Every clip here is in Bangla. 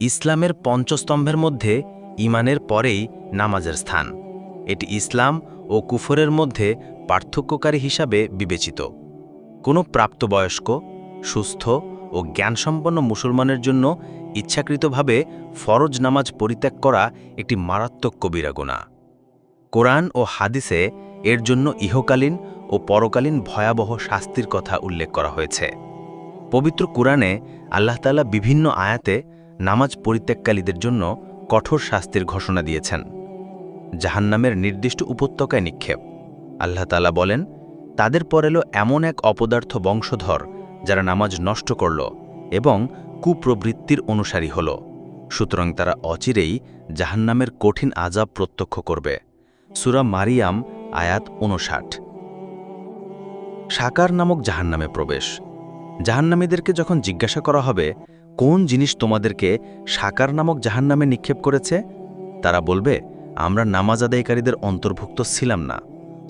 ইসলামের পঞ্চস্তম্ভের মধ্যে ইমানের পরেই নামাজের স্থান। এটি ইসলাম ও কুফরের মধ্যে পার্থক্যকারী হিসাবে বিবেচিত। কোনো প্রাপ্তবয়স্ক, সুস্থ ও জ্ঞানসম্পন্ন মুসলমানের জন্য ইচ্ছাকৃতভাবে ফরজ নামাজ পরিত্যাগ করা একটি মারাত্মক কবিরা গুনাহ কোরআন ও হাদিসে এর জন্য ইহকালীন ও পরকালীন ভয়াবহ শাস্তির কথা উল্লেখ করা হয়েছে। পবিত্র কোরআনে আল্লাহতালা বিভিন্ন আয়াতে নামাজ পরিত্যাগকারীদের জন্য কঠোর শাস্তির ঘোষণা দিয়েছেন। জাহান্নামের নির্দিষ্ট উপত্যকায় নিক্ষেপ। আল্লাহ তাআলা বলেন, তাদের পর এলো এমন এক অপদার্থ বংশধর যারা নামাজ নষ্ট করল এবং কুপ্রবৃত্তির অনুসারী হল। সুতরাং তারা অচিরেই জাহান্নামের কঠিন আজাব প্রত্যক্ষ করবে। সুরা মারিয়াম, আয়াত উনষাট সাকার নামক জাহান্নামে প্রবেশ। জাহান্নামীদেরকে যখন জিজ্ঞাসা করা হবে কোন জিনিস তোমাদেরকে সাকার নামক জাহান্নামে নিক্ষেপ করেছে? তারা বলবে, আমরা নামাজ আদায়কারীদের অন্তর্ভুক্ত ছিলাম না।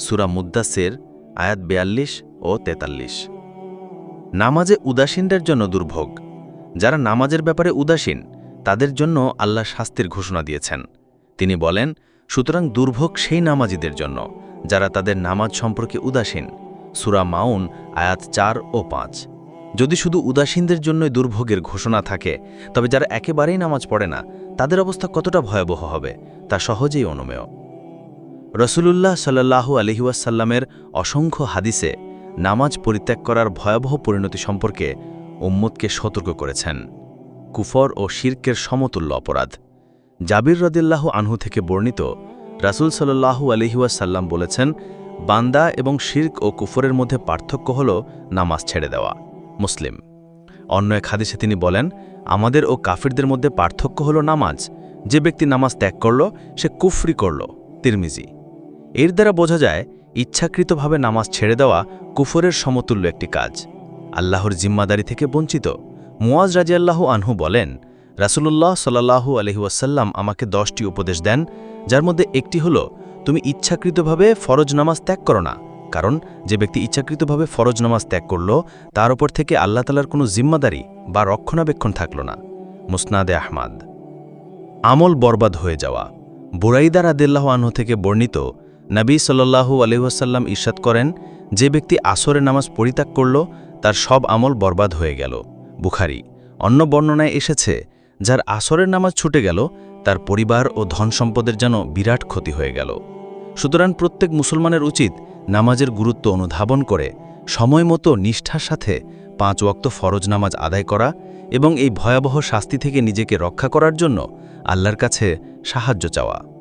সুরা মুদ্দাসের আয়াত বেয়াল্লিশ ও তেতাল্লিশ। নামাজে উদাসীনদের জন্য দুর্ভোগ। যারা নামাজের ব্যাপারে উদাসীন, তাদের জন্য আল্লাহ শাস্তির ঘোষণা দিয়েছেন। তিনি বলেন, সুতরাং দুর্ভোগ সেই নামাজিদের জন্য, যারা তাদের নামাজ সম্পর্কে উদাসীন। সুরা মাউন, আয়াত চার ও পাঁচ। যদি শুধু উদাসীনদের জন্যই দুর্ভোগের ঘোষণা থাকে, তবে যারা একেবারেই নামাজ পড়ে না, তাদের অবস্থা কতটা ভয়াবহ হবে, তা সহজেই অনুমেয়। রসুলুল্লাহ সাল্লাহু আলহিউসাল্লামের অসংখ্য হাদিসে নামাজ পরিত্যাগ করার ভয়াবহ পরিণতি সম্পর্কে উম্মতকে সতর্ক করেছেন। কুফর ও শির্কের সমতুল্য অপরাধ। জাবির রদিল্লাহ আনহু থেকে বর্ণিত রাসুল সাল্লাহু আলহিউসাল্লাম বলেছেন, বান্দা এবং শির্ক ও কুফরের মধ্যে পার্থক্য হল নামাজ ছেড়ে দেওয়া। মুসলিম। অন্য এক হাদিসে তিনি বলেন, আমাদের ও কাফিরদের মধ্যে পার্থক্য হল নামাজ। যে ব্যক্তি নামাজ ত্যাগ করল, সে কুফরি করল। তিরমিজি। এর দ্বারা বোঝা যায়, ইচ্ছাকৃতভাবে নামাজ ছেড়ে দেওয়া কুফরের সমতুল্য একটি কাজ। আল্লাহর জিম্মাদারি থেকে বঞ্চিত। মুয়াজ রাজিয়াল্লাহু আনহু বলেন, রাসুলুল্লাহ সাল্লাহু আলহিউসাল্লাম আমাকে দশটি উপদেশ দেন, যার মধ্যে একটি হল, তুমি ইচ্ছাকৃতভাবে ফরজ নামাজ ত্যাগ করো না। কারণ, যে ব্যক্তি ইচ্ছাকৃতভাবে ফরজ নামাজ ত্যাগ করল, তার ওপর থেকে আল্লাহ তালার কোনো জিম্মাদারি বা রক্ষণাবেক্ষণ থাকল না। মুসনাদে আহমাদ। আমল বরবাদ হয়ে যাওয়া। বুরাইদার আদিল্লাহ আনহু থেকে বর্ণিত, নবী সাল্লাহু আলহিহাসাল্লাম ঈর্ষাদ করেন, যে ব্যক্তি আসরে নামাজ পরিত্যাগ করল, তার সব আমল বরবাদ হয়ে গেল। বুখারি। অন্য বর্ণনায় এসেছে, যার আসরের নামাজ ছুটে গেল, তার পরিবার ও ধন সম্পদের যেন বিরাট ক্ষতি হয়ে গেল। সুতরাং প্রত্যেক মুসলমানের উচিত নামাজের গুরুত্ব অনুধাবন করে, সময় মতো নিষ্ঠার সাথে পাঁচ ওয়াক্ত ফরজ নামাজ আদায় করা এবং এই ভয়াবহ শাস্তি থেকে নিজেকে রক্ষা করার জন্য আল্লাহর কাছে সাহায্য চাওয়া।